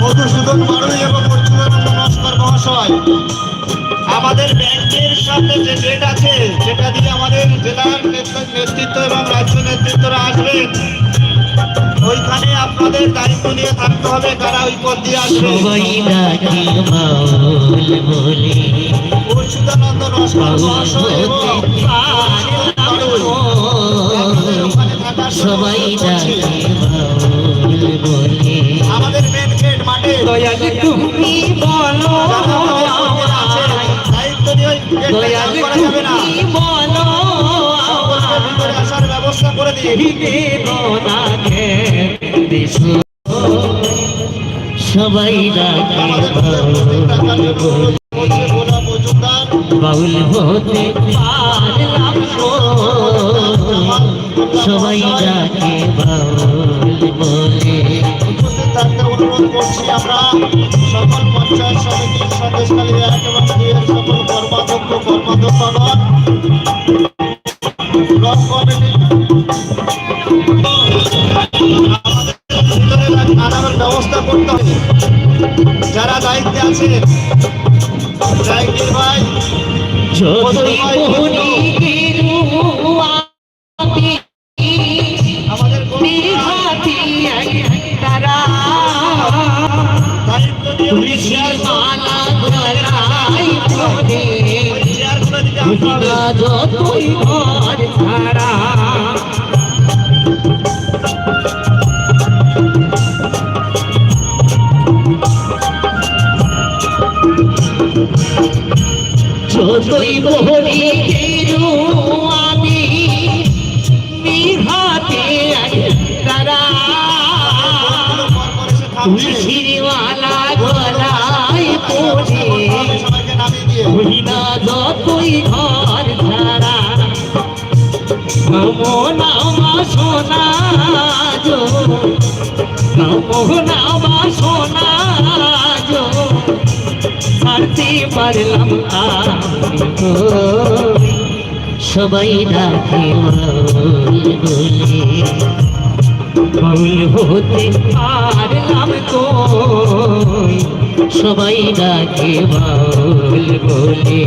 মধুসূদন বাড়ুই এবং অর্জুন নমস্কার মহাশয়। আমাদের ব্যাংকের সামনে যে গেট আছে সেটা দিয়ে আমাদের জেলার নেতৃত্ব- এবং রাজ্য নেতৃত্বরা আসবেন ওইখানে আপনাদের দায়িত্ব নিয়ে থাকতে হবে কারা ওই পথ দিয়ে আসবে। অচ্যুতানন্দ নমস্কার মহাশয় এবং সবাই সবাই বাউল হতে পারলাম সবাই ডাকে বাউল। বলে আমরা সকল পঞ্চায়েত সমিতির সন্দেশকালী এক এবং সকল কর্মাধ্যক্ষ কর্মাধ্যক্ষগণ ব্লক কমিটি আমাদের ভিতরে আনানোর ব্যবস্থা করতে হবে যারা দায়িত্বে আছে ভাই তুলসীওয়ালা গলায় পড়ে। মহিলা যতই ঘর ছাড়া নমো, নামা, সোনা নমো, নামা, সোনা ছাড়তে পারলাম সবাই বলে। বাউল হতে পারলাম তো। সবাই ডাকে বাউল বলে।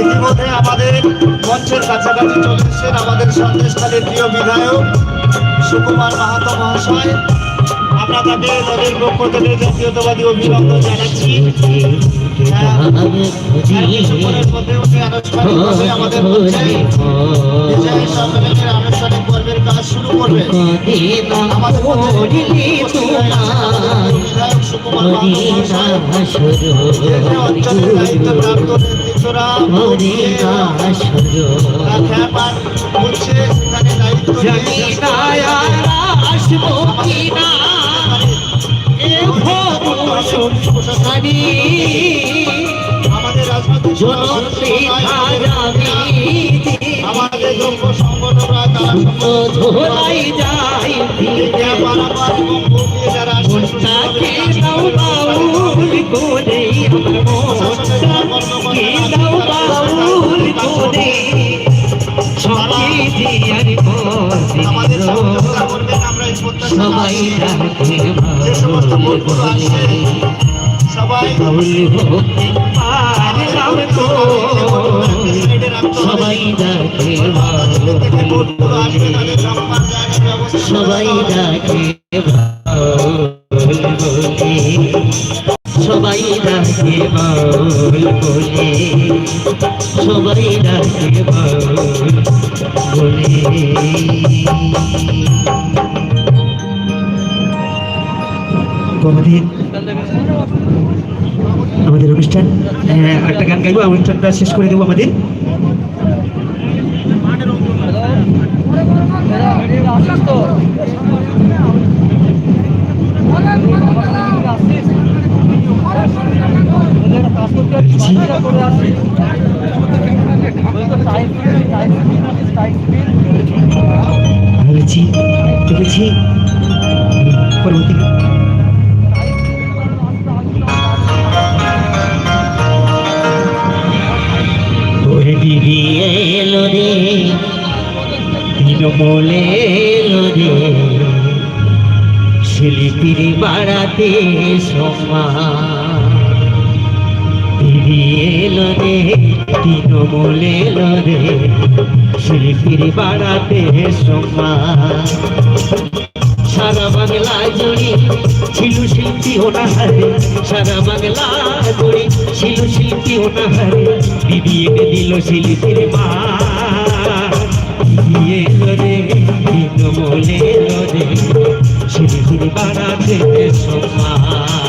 ইতিমধ্যে আমাদের মঞ্চের কাছাকাছি আমাদের সন্দেশকালের প্রিয় বিধায়ক সুকুমার মাহাতো মহাশয়। আমরা তাকে তাদের পক্ষ থেকে জাতীয়তাবাদী অভিনন্দন জানাচ্ছি। আসব কিনা এ ভবন সংসারী আমাদের আমাদের সংগঠনরা তারা ধোলাই যাই যারা বাউল করে বাউল করে সবাই দিয়ার আমাদের সবাই ডাকে সবাই সবাই ডাকে সবাই ডাকে সবাই ডাকে বলে। সবাই ডাকে বলে। আমাদের অনুষ্ঠান। হ্যাঁ, একটা গান গাইবো অনুষ্ঠানটা শেষ করে দেবো আমাদের। পরবর্তী এলো রে শিল্পীর বাড়াতে এলো রে তৃণমূল এলো রে শিল্পীর বাড়াতে সমান সারা বাংলা জুড়ে ছিল শিল্পী ওনাহারে সারা বাংলা জুড়ে ছিল শিল্পী ওনাহারে দিদি দিল শিল্পীর মা এলো রে তৃণমূল এলো রে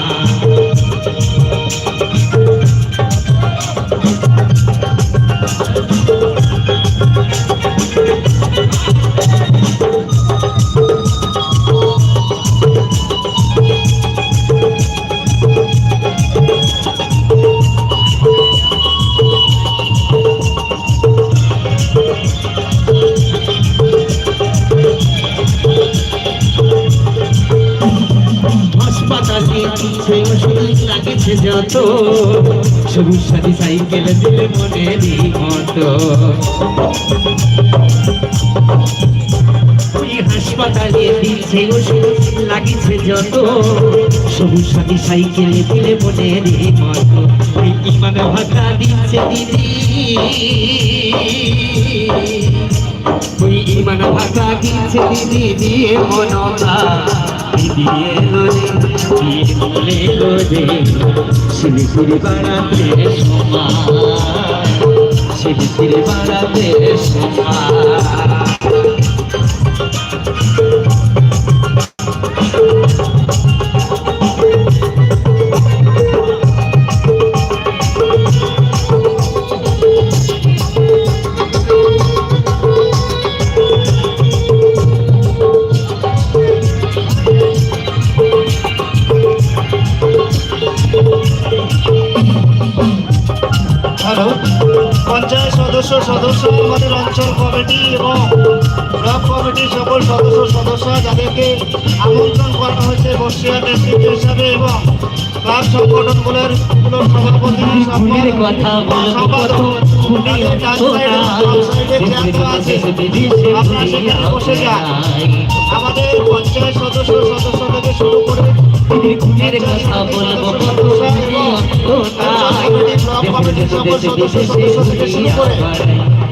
যত সবুজ সাথী সাইকেল দিলে মনেরই মতো। হাসপাতালে দিচ্ছে লাগিছে যত সবুজ সাথী সাইকেল দিলে মনেরই মতো। ইমান ভাতা দিচ্ছে দিদি। ভাতা দিচ্ছে দিদি দিয়ে মনতা দিদি এলো রে দিদি বলে এলো রে শিলিগুড়ি বাড়াতে সমান শিলিগুড়ি বাড়াতে সমান এবং ব্লক কমিটির সকল সদস্য সদস্য যাদেরকে আমন্ত্রণ করা হয়েছে বর্ষিয়া নেতৃত্ব হিসাবে এবং ক্লাব সংগঠনগুলোর সভাপতি আমাদের পঞ্চায়েত সদস্য সদস্য থেকে শুরু করে কথা বলব কত সদস্য থেকে শুরু করে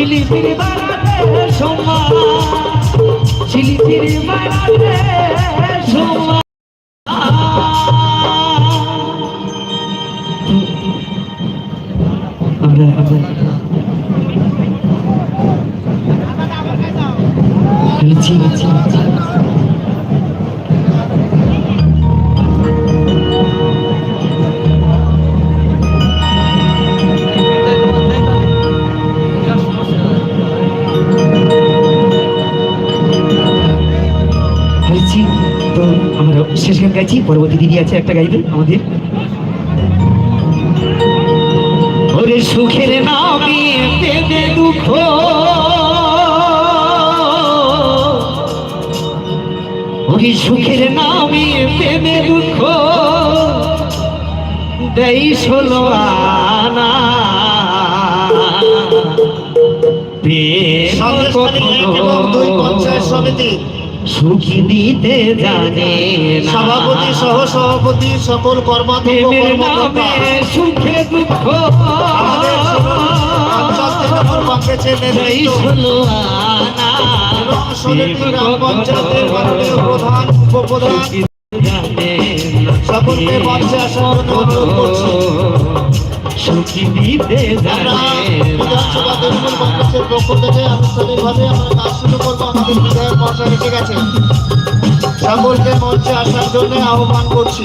শিল্পীর বাড়াতে সমান শিল্পীর বাড়াতে সমান আমরা গাইছি পরবর্তী দিদি আছে একটা গাইবে আমাদের। ওরে সুখের নামে পেতে দুঃখ। ওরে সুখের নামে প্রেমে দুঃখ। দেই ষোলো আনা। সমিতি সুখী দিতে জানে। সভাপতি সহ সভাপতি সকল কর্মাধ্যক্ষ প্রেমের কর্মকর্তা। নামে সুখে দুঃখ। আমাদের অঞ্চল তৃণমূল কংগ্রেসের দেই নেতৃত্ব ষোলো আনা। গ্রাম পঞ্চায়েতের মাননীয় প্রধান উপপ্রধান। সকলকে করছি। সুখী দিতে কংগ্রেসের পক্ষ থেকে আনুষ্ঠানিকভাবে আমরা কাজ শুরু করব আমাদের বিধায়ক মহাশয় এসে গেছে সকলকে মঞ্চে আসার জন্য আহ্বান করছি।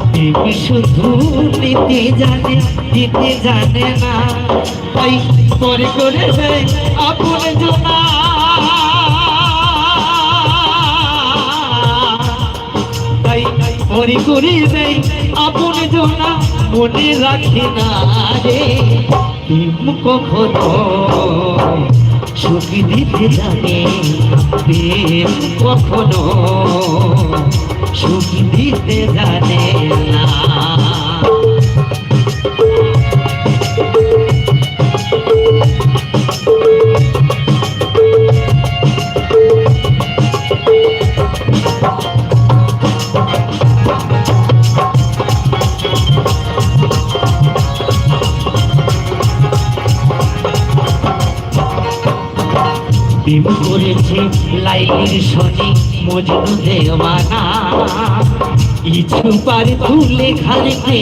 শুধু নিতে জানে, দিতে জানে না। তাই করে দেয় আপন জনা। তাই পরে করে দেয় আপন জনা। মনে রাখে না রে প্রেম কখনো সুখী দিতে জানে প্রেম কখনো। সুখী দিতে জানে না। প্রেম করেছে লাইলির শনি, মজনু দেওয়ানা। ইছু পার তুলে খালতে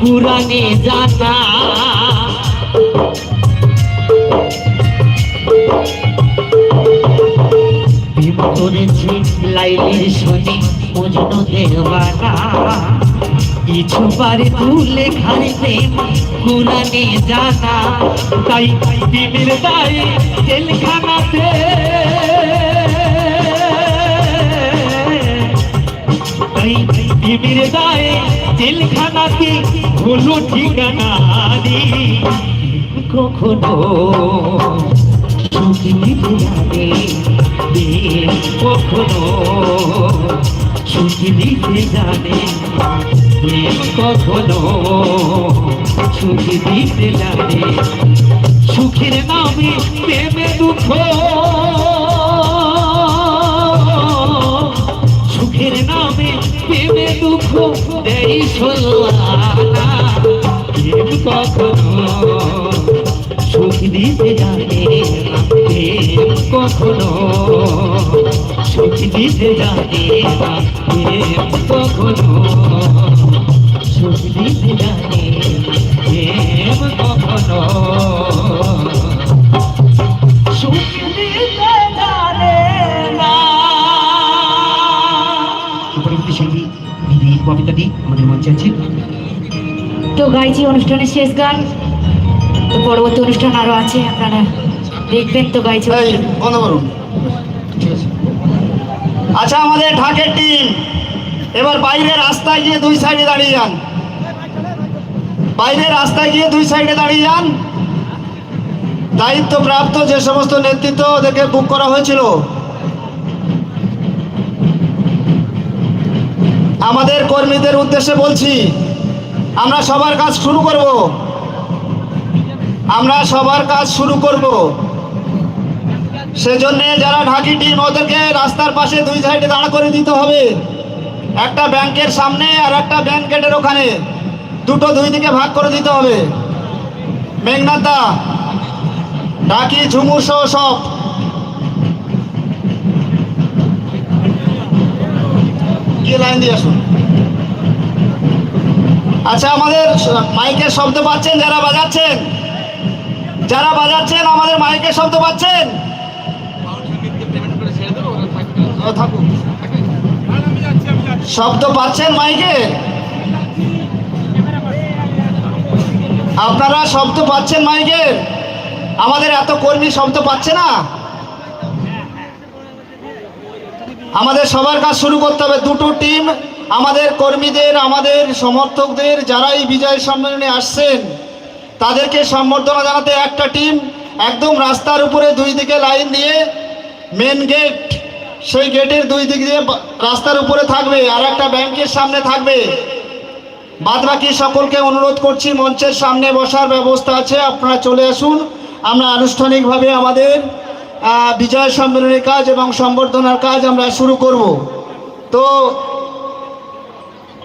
পুরানে জানা। প্রেম করেছে লাইলির শনি, মজনু দেওয়ানা। কিছু পারে তুলে খাইতে কোরআনে জানা, তাই দিনের দায়ে জেলখানাতে তাই দিনের দায়ে জেলখানাতে হলো ঠিকানা। কখনো সুখী দিতে জানে প্রেম কখনো সুখী দিতে জানে কখনো সুখী দিতে জানে সুখের নামে প্রেমে দুঃখ। সুখের নামে প্রেমে দুঃখ দেই সোল্লানা। প্রেম কখনো সুখ দিতে জানে প্রেম কখনো সুখ দিতে জানে কখনো জানে প্রেম কখনো আমাদের মঞ্চে আছে তো গাইছি অনুষ্ঠানের শেষ গান। তো পরবর্তী অনুষ্ঠান আরও আছে আপনারা দেখবেন তো গাইছি আচ্ছা আমাদের ঢাকের টিম এবার বাইরে রাস্তায় গিয়ে দুই সাইডে দাঁড়িয়ে যান। বাইরে রাস্তায় গিয়ে দুই সাইডে দাঁড়িয়ে যান। দায়িত্বপ্রাপ্ত যে সমস্ত নেতৃত্ব ওদেরকে বুক করা হয়েছিল। আমাদের কর্মীদের উদ্দেশ্যে বলছি, আমরা সবার কাজ শুরু করব। আমরা সবার কাজ শুরু করব। সেজন্যে যারা ঢাকি টিম ওদেরকে রাস্তার পাশে দুই সাইডে দাঁড়া করে দিতে হবে। একটা ব্যাংকের সামনে আর একটা ব্যাংক গেটের ওখানে। দুটো দুই দিকে ভাগ করে দিতে হবে। মেঘনাথদা ডাকি ঝুমুর সহ সব। গিয়ে লাইন দিয়ে আসুন। আচ্ছা আমাদের মাইকের শব্দ পাচ্ছেন? যারা বাজাচ্ছেন? যারা বাজাচ্ছেন আমাদের মাইকের শব্দ পাচ্ছেন? শব্দ পাচ্ছেন মাইকে? আপনারা শব্দ পাচ্ছেন মাইকে? আমাদের এত কর্মী শব্দ পাচ্ছে না? আমাদের সবার কাজ শুরু করতে হবে। দুটো টিম আমাদের কর্মীদের, আমাদের সমর্থকদের যারা এই বিজয় সম্মেলনে আসছেন, তাদেরকে সম্বর্ধনা জানাতে একটা টিম একদম রাস্তার উপরে দুই দিকে লাইন দিয়ে মেন গেট সেই গেটের দুই দিক দিয়ে রাস্তার উপরে থাকবে। আর একটা ব্যাংকের সামনে থাকবে। বাদ বাকি সকলকে অনুরোধ করছি, মঞ্চের সামনে বসার ব্যবস্থা আছে, আপনারা চলে আসুন। আমরা আনুষ্ঠানিকভাবে আমাদের বিজয় সম্মেলনের কাজ এবং সম্বর্ধনার কাজ আমরা শুরু করব। তো